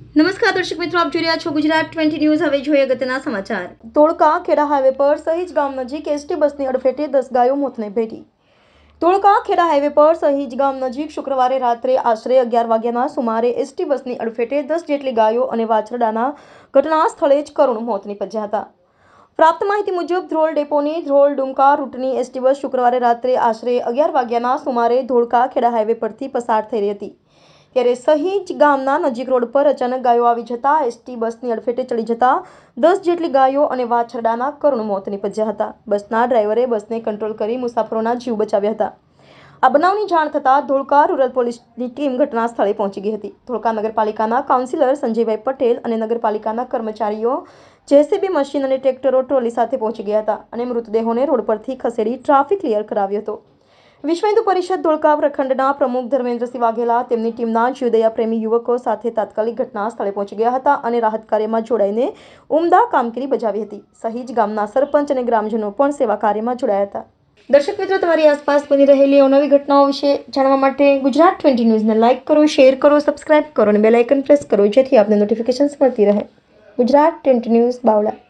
નમસ્કાર દર્શક મિત્રો, આપ જોઈ રહ્યા છો ગુજરાત ટ્વેન્ટી ન્યૂઝ. હવે જોઈએ અગત્યના સમાચાર. ધોળકા ખેડા હાઈવે પર સહીજ ગામ નજીક એસટી બસની અડફેટે દસ ગાયો મોતને ભેટી. ધોળકા ખેડા હાઈવે પર સહીજ ગામ નજીક શુક્રવારે રાત્રે આશરે અગિયાર વાગ્યાના સુમારે એસટી બસની અડફેટે દસ જેટલી ગાયો અને વાછરડાના ઘટના સ્થળે જ કરુણ મોત નીપજ્યા હતા. પ્રાપ્ત માહિતી મુજબ, ધ્રોલ ડેપોની ધ્રોલ ડુમકા રૂટની એસટી બસ શુક્રવારે રાત્રે આશરે અગિયાર વાગ્યાના સુમારે ધોળકા ખેડા હાઈવે પરથી પસાર થઈ રહી હતી. ત્યારે સહીજ ગામના નજીક રોડ પર અચાનક ગાયો આવી જતા, એસટી બસની અડફેટે ચડી જતા, દસ જેટલી ગાયો અને વાછરડાના કરુણ મોત નીપજ્યા હતા. બસના ડ્રાઈવરે બસને કંટ્રોલ કરી મુસાફરોના જીવ બચાવ્યા હતા. આ બનાવની જાણ થતાં ધોળકા રૂરલ પોલીસની ટીમ ઘટના સ્થળે પહોંચી ગઈ હતી. ધોળકા નગરપાલિકાના કાઉન્સિલર સંજયભાઈ પટેલ અને નગરપાલિકાના કર્મચારીઓ જેસીબી મશીન અને ટ્રેક્ટરો ટ્રોલી સાથે પહોંચી ગયા હતા અને મૃતદેહોને રોડ પરથી ખસેડી ટ્રાફિક ક્લિયર કરાવ્યો હતો. વિશ્વ હિન્દુ પરિષદ ધોળકા પ્રખંડના પ્રમુખ ધર્મેન્દ્રસિંહ વાઘેલા તેમની ટીમના જીવદયા પ્રેમી યુવકો સાથે તાત્કાલિક ઘટના સ્થળે પહોંચી ગયા હતા અને રાહત કાર્યમાં જોડાઈને ઉમદા કામગીરી બજાવી હતી. સહીજ ગામના સરપંચ અને ગ્રામજનો પણ સેવા કાર્યમાં જોડાયા હતા. દર્શક મિત્રો, તમારી આસપાસ બની રહેલી અવનવી ઘટનાઓ વિશે જાણવા માટે ગુજરાત ટ્વેન્ટી ન્યૂઝને લાઇક કરો, શેર કરો, સબસ્ક્રાઇબ કરો અને બેલ આઇકન પ્રેસ કરો, જેથી આપને નોટિફિકેશન્સ મળતી રહે. Gujarat twenty news Bavla.